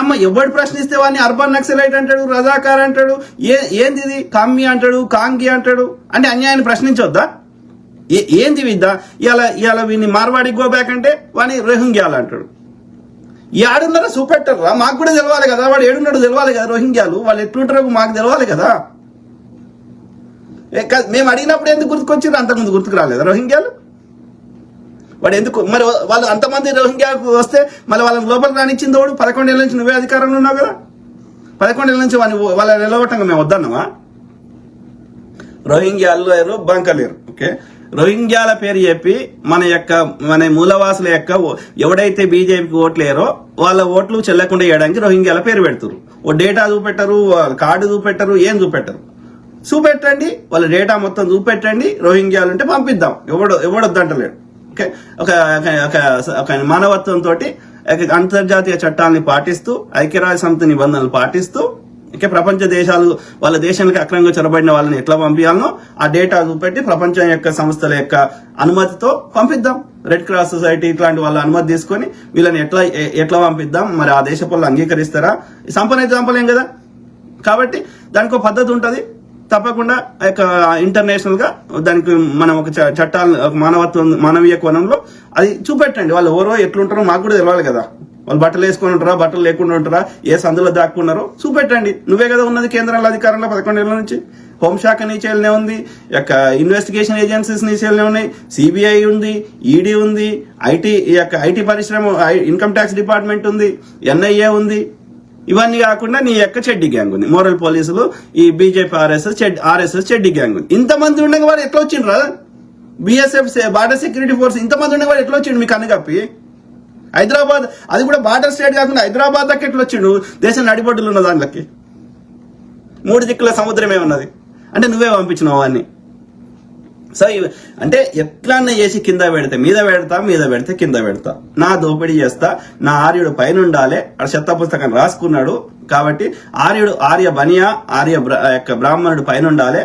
అమ్మ ఎవడు ప్రశ్నిస్తే వాడిని అర్బన్ నక్సలైట్ అంటాడు రజాకార్ అంటాడు ఏ ఏంది ఇది కామ్మి అంటాడు కాంగి అంటాడు అంటే అన్యాయాన్ని ప్రశ్నించొద్దా? ఏ ఏంది విద్దా ఇలా ఇలా వీని మార్వాడికి గో బ్యాక్ అంటే వాడిని రోహింగ్యాలు అంటాడు. ఏడున్నారో చూపెట్టరా మాకు కూడా తెలవాలి కదా వాడు ఏడున్నాడు తెలవాలి కదా రోహింగ్యాలు. వాళ్ళు ఎట్లుంటారో మాకు తెలవాలి కదా. మేము అడిగినప్పుడు ఎందుకు గుర్తుకొచ్చారు అంతకుముందు గుర్తుకు రాలేదు రోహింగ్యాలు? వాడు ఎందుకు? మరి వాళ్ళు అంతమంది రోహింగ్యాకు వస్తే మళ్ళీ వాళ్ళని లోపలికి రానిచ్చింది వాడు పదకొండేళ్ళ నుంచి నువ్వే అధికారంలో ఉన్నావు కదా? పదకొండేళ్ళ నుంచి వాళ్ళని వాళ్ళని నిలవటంగా మేము వద్దన్నామా రోహింగ్యాలు లేరు బంక లేరు. ఓకే? రోహింగ్యాల పేరు చెప్పి మన యొక్క మన మూలవాసుల యొక్క ఎవడైతే బీజేపీకి ఓట్లేరో వాళ్ళ ఓట్లు చెల్లకుండా వేయడానికి రోహింగ్యాల పేరు పెడతారు ఓ డేటా చూపెట్టరు వాళ్ళ కార్డు చూపెట్టరు ఏం చూపెట్టరు. చూపెట్టండి వాళ్ళ డేటా మొత్తం చూపెట్టండి రోహింగ్యాలు ఉంటే పంపిద్దాం. ఎవడు ఎవడొద్దంటలేడు ఒక ఒక- ఒక మానవత్వంతో అంతర్జాతీయ చట్టాలని పాటిస్తూ ఐక్యరాజ్య సమితి నిబంధనలు పాటిస్తూ ఇంకా ప్రపంచ దేశాలు వాళ్ళ దేశానికి అక్రమంగా చొరబడిన వాళ్ళని ఎట్లా పంపించాలనో ఆ డేటా చూపెట్టి ప్రపంచం యొక్క సంస్థల యొక్క అనుమతితో పంపిద్దాం. రెడ్ క్రాస్ సొసైటీ ఇట్లాంటి వాళ్ళ అనుమతి తీసుకొని వీళ్ళని ఎట్లా ఎట్లా పంపిద్దాం? మరి ఆ దేశ పనులు అంగీకరిస్తారా? సంపనైతే సంపలేం కదా? కాబట్టి దానికి ఒక పద్ధతి ఉంటుంది. తప్పకుండా యొక్క ఇంటర్నేషనల్గా దానికి మనం ఒక చ- చట్టాలు ఒక మానవత్వం మానవీయ కోణంలో అది చూపెట్టండి. వాళ్ళు ఎవరో ఎట్లుంటారో మాకు కూడా తెలవాలి కదా. వాళ్ళు బట్టలు వేసుకొని ఉంటారా బట్టలు లేకుండా ఉంటారా ఏ సందులో దాక్కున్నారో చూపెట్టండి. నువ్వే కదా ఉన్నది కేంద్రంలో అధికారంలో పదకొండేళ్ళ నుంచి. హోంశాఖ నీ చేయాలనే ఉంది యొక్క ఇన్వెస్టిగేషన్ ఏజెన్సీస్ నీ చేయాలనే ఉన్నాయి సిబిఐ ఉంది ఈడీ ఉంది ఐటీ యొక్క ఐటీ పరిశ్రమ ఐ- ఇన్కమ్ ట్యాక్స్ డిపార్ట్మెంట్ ఉంది ఎన్ఐఏ ఉంది. ఇవన్నీ కాకుండా నీ యొక్క చెడ్డి గ్యాంగ్ ఉంది. మోరల్ పోలీసులు ఈ బీజేపీ ఆర్ఎస్ఎస్ చెడ్ ఆర్ఎస్ఎస్ చెడ్డి గ్యాంగ్ ఉంది. ఇంతమంది ఉండగా వాడు ఎట్లా వచ్చిండ్రా? బిఎస్ఎఫ్ బార్డర్ సెక్యూరిటీ ఫోర్స్ ఇంతమంది ఉండగా వాడు ఎట్లా వచ్చిండు మీకు కప్పి? హైదరాబాద్ అది కూడా బార్డర్ స్టేట్ కాకుండా హైదరాబాద్ దాకా ఎట్లా వచ్చిండు? దేశం నడిబొడ్డులు ఉన్న దానిలోకి మూడు దిక్కుల సముద్రమే ఉన్నది. అంటే నువ్వే పంపించినావు అన్నీ సో అంటే ఎట్లన్నా చేసి కింద పెడితే మీద పెడతా మీద పెడితే కింద పెడతా. నా దోపిడీ చేస్తా నా ఆర్యుడు పైన ఉండాలి అక్కడ చెత్త పుస్తకం రాసుకున్నాడు కాబట్టి ఆర్యుడు ఆర్య బనియా ఆర్య యొక్క బ్రాహ్మణుడు పైన ఉండాలి